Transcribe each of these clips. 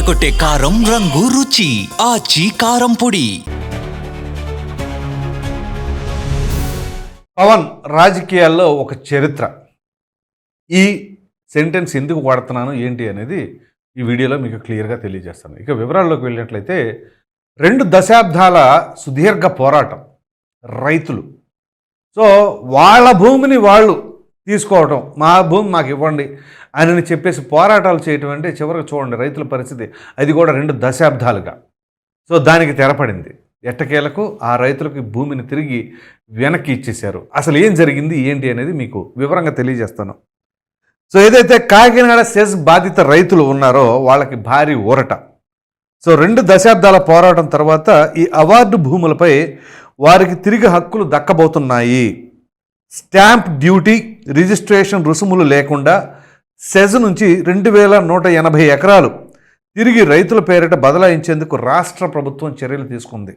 అదరగొట్టే కారం రంగు రుచి ఆచి కారం పొడి. పవన్ రాజకీయాల్లో ఒక చరిత్ర. ఈ సెంటెన్స్ ఎందుకు వాడుతున్నాను ఏంటి అనేది ఈ వీడియోలో మీకు క్లియర్గా తెలియజేస్తాను. ఇక వివరాల్లోకి వెళ్ళినట్లయితే రెండు దశాబ్దాల సుదీర్ఘ పోరాటం రైతులు. సో వాళ్ళ భూమిని వాళ్ళు తీసుకోవడం మా భూమి మాకు ఇవ్వండి అని చెప్పేసి పోరాటాలు చేయటం అంటే చివరికి చూడండి రైతుల పరిస్థితి. అది కూడా రెండు దశాబ్దాలుగా. సో దానికి తెరపడింది. ఎట్టకేలకు ఆ రైతులకు భూమిని తిరిగి వెనక్కి ఇచ్చేశారు. అసలు ఏం జరిగింది ఏంటి అనేది మీకు వివరంగా తెలియజేస్తాను. సో ఏదైతే కాకినాడ సెస్ బాధిత రైతులు ఉన్నారో వాళ్ళకి భారీ ఊరట. సో రెండు దశాబ్దాల పోరాటం తర్వాత ఈ అవార్డు భూములపై వారికి తిరిగి హక్కులు దక్కబోతున్నాయి. స్టాంప్ డ్యూటీ రిజిస్ట్రేషన్ రుసుములు లేకుండా సెజ్ నుంచి రెండు వేల నూట ఎనభై ఎకరాలు తిరిగి రైతుల పేరిట బదలాయించేందుకు రాష్ట్ర ప్రభుత్వం చర్యలు తీసుకుంది.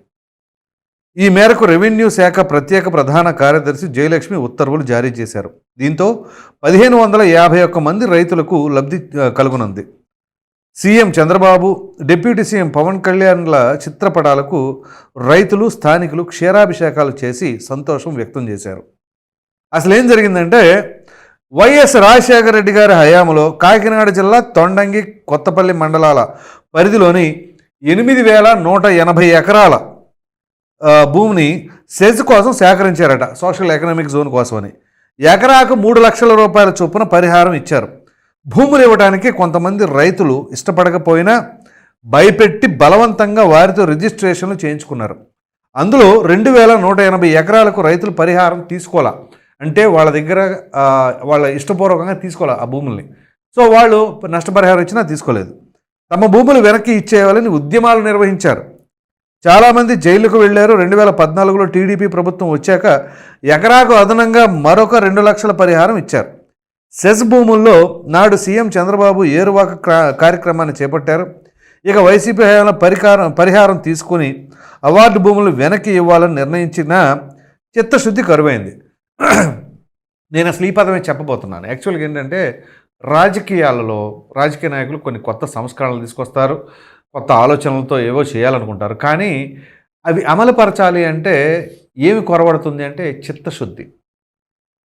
ఈ మేరకు రెవెన్యూ శాఖ ప్రత్యేక ప్రధాన కార్యదర్శి జయలక్ష్మి ఉత్తర్వులు జారీ చేశారు. దీంతో పదిహేను వందల యాభై ఒక్క మంది రైతులకు లబ్ధి కలుగునుంది. CM Chandrababu deputy CM Pavan కళ్యాణ్ల చిత్రపటాలకు రైతులు స్థానికులు క్షీరాభిషేకాలు చేసి సంతోషం వ్యక్తం చేశారు. అసలు ఏం జరిగిందంటే వైఎస్ రాజశేఖర రెడ్డి గారి హయాంలో కాకినాడ జిల్లా తొండంగి కొత్తపల్లి మండలాల పరిధిలోని ఎనిమిది వేల నూట ఎనభై ఎకరాల భూమిని సెజ్ కోసం సేకరించారట సోషల్ ఎకనామిక్ జోన్ కోసమని. ఎకరాకు మూడు లక్షల రూపాయల చొప్పున పరిహారం ఇచ్చారు. భూములు ఇవ్వడానికి కొంతమంది రైతులు ఇష్టపడకపోయినా భయపెట్టి బలవంతంగా వారితో రిజిస్ట్రేషన్లు చేయించుకున్నారు. అందులో రెండు వేల నూట ఎనభై ఎకరాలకు రైతులు పరిహారం తీసుకోవాలా అంటే వాళ్ళ దగ్గర వాళ్ళ ఇష్టపూర్వకంగా తీసుకోవాలి ఆ భూముల్ని. సో వాళ్ళు నష్టపరిహారం ఇచ్చినా తీసుకోలేదు. తమ భూములు వెనక్కి ఇచ్చేయాలని ఉద్యమాలు నిర్వహించారు. చాలామంది జైలుకు వెళ్ళారు. రెండు వేల పద్నాలుగులో టీడీపీ ప్రభుత్వం వచ్చాక ఎకరాకు అదనంగా మరొక రెండు లక్షల పరిహారం ఇచ్చారు. సెస్ భూముల్లో నాడు సీఎం చంద్రబాబు ఏరువాక కార్యక్రమాన్ని చేపట్టారు. ఇక వైసీపీ హయాంలో పరిహారం పరిహారం తీసుకుని అవార్డు భూములు వెనక్కి ఇవ్వాలని నిర్ణయించిన చిత్తశుద్ధి కరువైంది. నేను అసలు ఈ పదమే చెప్పబోతున్నాను. యాక్చువల్గా ఏంటంటే రాజకీయాలలో రాజకీయ నాయకులు కొన్ని కొత్త సంస్కరణలు తీసుకొస్తారు. కొత్త ఆలోచనలతో ఏవో చేయాలనుకుంటారు. కానీ అవి అమలుపరచాలి అంటే ఏమి కొరబడుతుంది అంటే చిత్తశుద్ధి.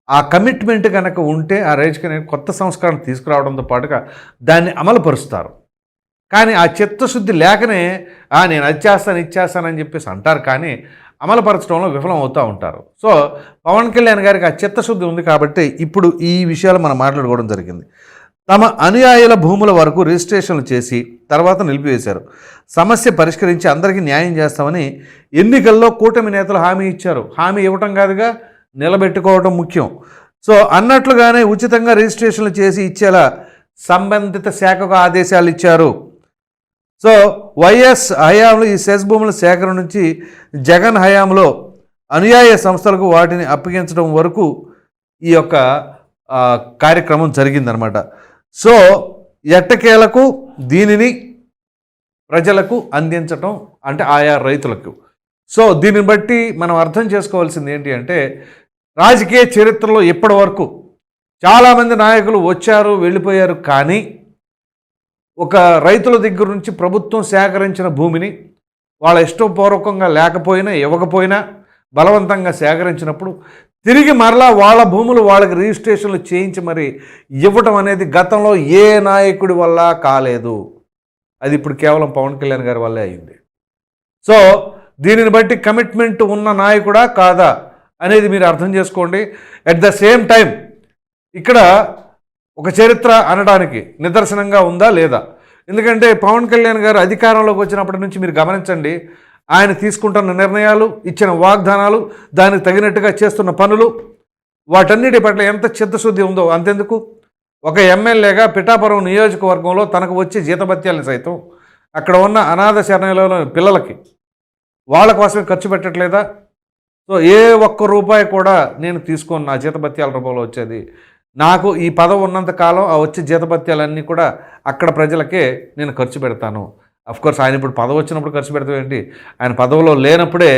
ఆ కమిట్మెంట్ కనుక ఉంటే ఆ రాజకీయ నాయకులు కొత్త సంస్కరణ తీసుకురావడంతో పాటుగా దాన్ని అమలుపరుస్తారు. కానీ ఆ చిత్తశుద్ధి లేకనే "ఆ, నేను అది చేస్తాను ఇది చేస్తానని చెప్పేసి అంటారు. కానీ అమలుపరచడంలో విఫలం అవుతూ ఉంటారు. సో పవన్ కళ్యాణ్ గారికి ఆ చిత్తశుద్ధి ఉంది కాబట్టి ఇప్పుడు ఈ విషయాలు మనం మాట్లాడుకోవడం జరిగింది. తమ అనుయాయుల భూముల వరకు రిజిస్ట్రేషన్లు చేసి తర్వాత నిలిపివేశారు. సమస్య పరిష్కరించి అందరికీ న్యాయం చేస్తామని ఎన్నికల్లో కూటమి నేతలు హామీ ఇచ్చారు. హామీ ఇవ్వటం కాదుగా నిలబెట్టుకోవటం ముఖ్యం. సో అన్నట్లుగానే ఉచితంగా రిజిస్ట్రేషన్లు చేసి ఇచ్చేలా సంబంధిత శాఖకు ఆదేశాలు ఇచ్చారు. సో వైఎస్ హయాంలో ఈ సెస్ భూముల సేకరణ నుంచి జగన్ హయాంలో అనుయాయ సంస్థలకు వాటిని అప్పగించడం వరకు ఈ యొక్క కార్యక్రమం జరిగిందనమాట సో ఎట్టకేలకు దీనిని ప్రజలకు అందించటం అంటే ఆయా రైతులకు. సో దీన్ని బట్టి మనం అర్థం చేసుకోవాల్సింది ఏంటి అంటే రాజకీయ చరిత్రలో ఇప్పటి వరకు చాలామంది నాయకులు వచ్చారు వెళ్ళిపోయారు కానీ ఒక రైతుల దగ్గర నుంచి ప్రభుత్వం సేకరించిన భూమిని వాళ్ళ ఇష్టపూర్వకంగా లేకపోయినా ఇవ్వకపోయినా బలవంతంగా సేకరించినప్పుడు తిరిగి మరలా వాళ్ళ భూములు వాళ్ళకి రిజిస్ట్రేషన్లు చేయించి మరి ఇవ్వటం అనేది గతంలో ఏ నాయకుడి వల్ల కాలేదు. అది ఇప్పుడు కేవలం పవన్ కళ్యాణ్ గారి వల్లే అయింది. సో దీనిని బట్టి కమిట్మెంట్ ఉన్న నాయకుడా కాదా అనేది మీరు అర్థం చేసుకోండి. అట్ ద సేమ్ టైం ఇక్కడ ఒక చరిత్ర అనడానికి నిదర్శనంగా ఉందా లేదా? ఎందుకంటే పవన్ కళ్యాణ్ గారు అధికారంలోకి వచ్చినప్పటి నుంచి మీరు గమనించండి ఆయన తీసుకుంటున్న నిర్ణయాలు ఇచ్చిన వాగ్దానాలు దానికి తగినట్టుగా చేస్తున్న పనులు వాటన్నిటి పట్ల ఎంత చిత్తశుద్ధి ఉందో అంతెందుకు? ఒక ఎమ్మెల్యేగా పిఠాపురం నియోజకవర్గంలో తనకు వచ్చే జీతభత్యాలను సైతం అక్కడ ఉన్న అనాథ శరణాలయంలో పిల్లలకి వాళ్ళ కోసమే ఖర్చు పెట్టట్లేదా? సో ఏ ఒక్క రూపాయి కూడా నేను తీసుకున్న నా జీతభత్యాల రూపంలో వచ్చేది. నాకు ఈ పదవి ఉన్నంత కాలం ఆ వచ్చే జీతభత్యాలన్నీ కూడా అక్కడ ప్రజలకే నేను ఖర్చు పెడతాను. కోర్స్ ఆయన ఇప్పుడు పదవి వచ్చినప్పుడు ఖర్చు పెడతాం ఏంటి? ఆయన పదవిలో లేనప్పుడే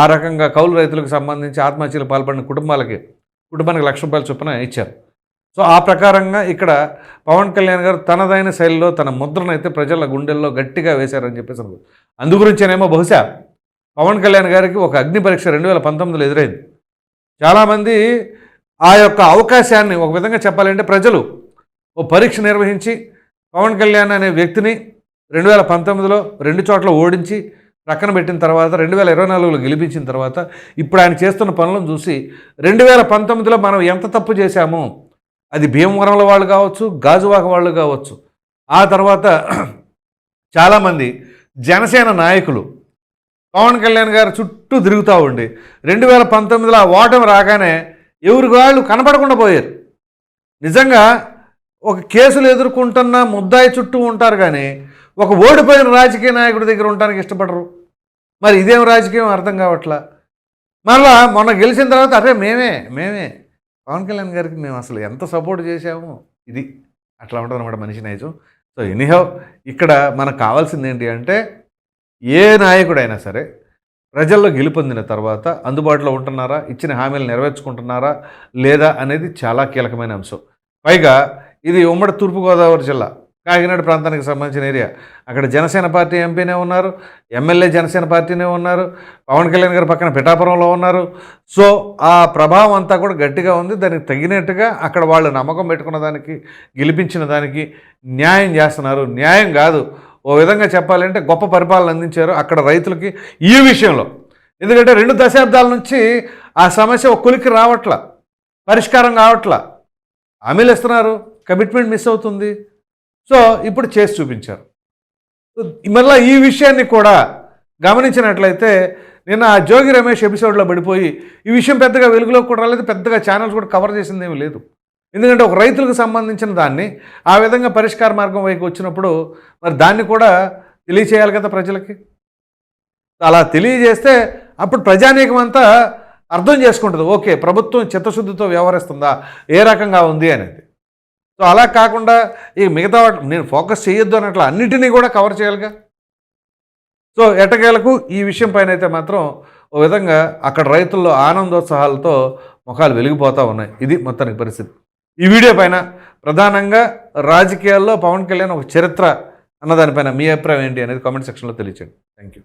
ఆ రకంగా కౌలు రైతులకు సంబంధించి ఆత్మహత్యలు పాల్పడిన కుటుంబాలకి కుటుంబానికి లక్ష రూపాయల చొప్పున ఇచ్చారు. సో ఆ ప్రకారంగా ఇక్కడ పవన్ కళ్యాణ్ గారు తనదైన శైలిలో తన ముద్రను అయితే ప్రజల గుండెల్లో గట్టిగా వేశారని చెప్పేసి అనుకో అందుగురించేనేమో బహుశా పవన్ కళ్యాణ్ గారికి ఒక అగ్ని పరీక్ష రెండు వేల పంతొమ్మిదిలో ఎదురైంది. చాలామంది ఆ యొక్క అవకాశాన్ని ఒక విధంగా చెప్పాలంటే ప్రజలు ఓ పరీక్ష నిర్వహించి పవన్ కళ్యాణ్ అనే వ్యక్తిని రెండు వేల పంతొమ్మిదిలో రెండు చోట్ల ఓడించి ప్రక్కన పెట్టిన తర్వాత రెండు వేల ఇరవై నాలుగులో గెలిపించిన తర్వాత ఇప్పుడు ఆయన చేస్తున్న పనులను చూసి రెండు వేల పంతొమ్మిదిలో మనం ఎంత తప్పు చేశామో? అది భీమవరంలో వాళ్ళు కావచ్చు గాజువాక వాళ్ళు కావచ్చు. ఆ తర్వాత చాలామంది జనసేన నాయకులు పవన్ కళ్యాణ్ గారు చుట్టూ తిరుగుతూ ఉండి రెండు వేల పంతొమ్మిదిలో ఆ ఓటమి రాగానే ఎవరికి వాళ్ళు కనపడకుండా పోయారు. నిజంగా ఒక కేసులు ఎదుర్కొంటున్న ముద్దాయి చుట్టూ ఉంటారు కానీ ఒక ఓడిపోయిన రాజకీయ నాయకుడి దగ్గర ఉండడానికి ఇష్టపడరు. మరి ఇదేం రాజకీయం? అర్థం కావట్లా? మళ్ళా మొన్న గెలిచిన తర్వాత అరే మేమే మేమే. పవన్ కళ్యాణ్ గారికి మేము అసలు ఎంత సపోర్ట్ చేసాము ఇది అట్లా ఉంటుంది అనమాట మనిషి నైజం. సో ఎనీహౌ ఇక్కడ మనకు కావాల్సింది ఏంటి అంటే ఏ నాయకుడైనా సరే ప్రజల్లో గెలుపొందిన తర్వాత అందుబాటులో ఉంటున్నారా? ఇచ్చిన హామీలు నెరవేర్చుకుంటున్నారా? లేదా అనేది చాలా కీలకమైన అంశం. పైగా ఇది ఉమ్మడి తూర్పుగోదావరి జిల్లా కాకినాడ ప్రాంతానికి సంబంధించిన ఏరియా. అక్కడ జనసేన పార్టీ ఎంపీనే ఉన్నారు ఎమ్మెల్యే జనసేన పార్టీనే ఉన్నారు పవన్ కళ్యాణ్ గారు పక్కన పిఠాపురంలో ఉన్నారు. సో ఆ ప్రభావం అంతా కూడా గట్టిగా ఉంది. దానికి తగినట్టుగా అక్కడ వాళ్ళు నమ్మకం పెట్టుకున్న దానికి గెలిపించిన దానికి న్యాయం చేస్తున్నారు. న్యాయం కాదు ఓ విధంగా చెప్పాలంటే గొప్ప పరిపాలన అందించారు అక్కడ రైతులకి ఈ విషయంలో. ఎందుకంటే రెండు దశాబ్దాల నుంచి ఆ సమస్య ఒక కొలికి రావట్లా పరిష్కారం కావట్లా. హామీలు ఇస్తున్నారు కమిట్మెంట్ మిస్ అవుతుంది. సో ఇప్పుడు చేసి చూపించారు. మళ్ళీ ఈ విషయాన్ని కూడా గమనించినట్లయితే నిన్న ఆ జోగి రమేష్ ఎపిసోడ్లో పడిపోయి ఈ విషయం పెద్దగా వెలుగులోకి కూడా రాలేదు పెద్దగా ఛానల్స్ కూడా కవర్ చేసిందేమీ లేదు. ఎందుకంటే ఒక రైతులకు సంబంధించిన దాన్ని ఆ విధంగా పరిష్కార మార్గం వైపు వచ్చినప్పుడు మరి దాన్ని కూడా తెలియచేయాలి కదా ప్రజలకి? అలా తెలియజేస్తే అప్పుడు ప్రజానీకం అంతా అర్థం చేసుకుంటుంది. ఓకే ప్రభుత్వం చిత్తశుద్ధితో వ్యవహరిస్తుందా? ఏ రకంగా ఉంది అనేది. సో అలా కాకుండా ఈ మిగతా నేను ఫోకస్ చేయొద్దు అన్నట్లు అన్నిటినీ కూడా కవర్ చేయాలిగా? సో ఎటకేలకు ఈ విషయం పైన అయితే మాత్రం ఓ విధంగా అక్కడ రైతుల్లో ఆనందోత్సాహాలతో ముఖాలు వెలిగిపోతూ ఉన్నాయి. ఇది మొత్తానికి పరిస్థితి. ఈ వీడియో పైన ప్రధానంగా రాజకీయాల్లో పవన్ కళ్యాణ్ ఒక చరిత్ర అన్నదానిపైన మీ అభిప్రాయం ఏంటి అనేది కామెంట్ సెక్షన్లో తెలియచేయండి. Thank you